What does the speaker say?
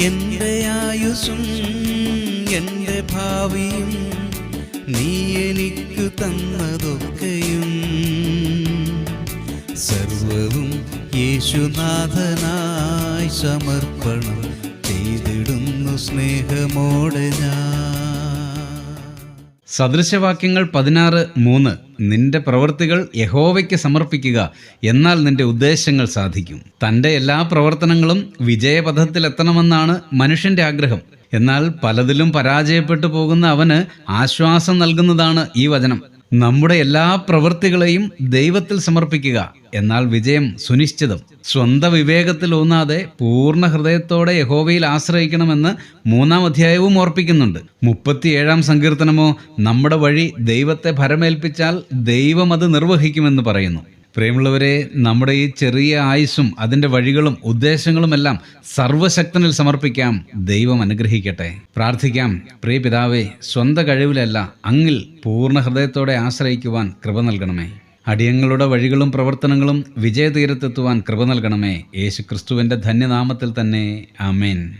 എന്റെ ആയുസും എന്റെ ഭാവിയും നീ എനിക്ക് തന്നതൊക്കെയും. സർവവും യേശുനാഥനായി സമർപ്പണം ചെയ്തിടുന്നു സ്നേഹമോടെ ഞാൻ. സദൃശവാക്യങ്ങൾ പതിനാറ് മൂന്ന്. നിന്റെ പ്രവൃത്തികൾ യഹോവയ്ക്ക് സമർപ്പിക്കുക എന്നാൽ നിന്റെ ഉദ്ദേശങ്ങൾ സാധിക്കും. തന്റെ എല്ലാ പ്രവർത്തനങ്ങളും വിജയപഥത്തിലെത്തണമെന്നാണ് മനുഷ്യന്റെ ആഗ്രഹം. എന്നാൽ പലതിലും പരാജയപ്പെട്ടു പോകുന്ന അവന് ആശ്വാസം നൽകുന്നതാണ് ഈ വചനം. നമ്മുടെ എല്ലാ പ്രവൃത്തികളെയും ദൈവത്തിൽ സമർപ്പിക്കുക. എന്നാൽ വിജയം സുനിശ്ചിതം. സ്വന്തം വിവേകത്തിൽ ഊന്നാതെ പൂർണ ഹൃദയത്തോടെ യഹോവയിൽ ആശ്രയിക്കണമെന്ന് മൂന്നാം അധ്യായവും ഓർപ്പിക്കുന്നുണ്ട്. മുപ്പത്തിയേഴാം സങ്കീർത്തനമോ നമ്മുടെ വഴി ദൈവത്തെ ഭരമേൽപ്പിച്ചാൽ ദൈവം അത് നിർവഹിക്കുമെന്ന് പറയുന്നു. പ്രിയമുള്ളവരെ നമ്മുടെ ഈ ചെറിയ ആയുസ്സും അതിന്റെ വഴികളും ഉദ്ദേശങ്ങളുമെല്ലാം സർവശക്തനിൽ സമർപ്പിക്കാം. ദൈവം അനുഗ്രഹിക്കട്ടെ. പ്രാർത്ഥിക്കാം. പ്രിയ പിതാവേ സ്വന്തം കഴിവിലല്ല അങ്ങിൽ പൂർണ ഹൃദയത്തോടെ ആശ്രയിക്കുവാൻ കൃപ നൽകണമേ. അടിയങ്ങളുടെ വഴികളും പ്രവർത്തനങ്ങളും വിജയതീരത്തെത്തുവാൻ കൃപ നൽകണമേ. യേശു ക്രിസ്തുവിന്റെ ധന്യനാമത്തിൽ തന്നെ. ആമേൻ.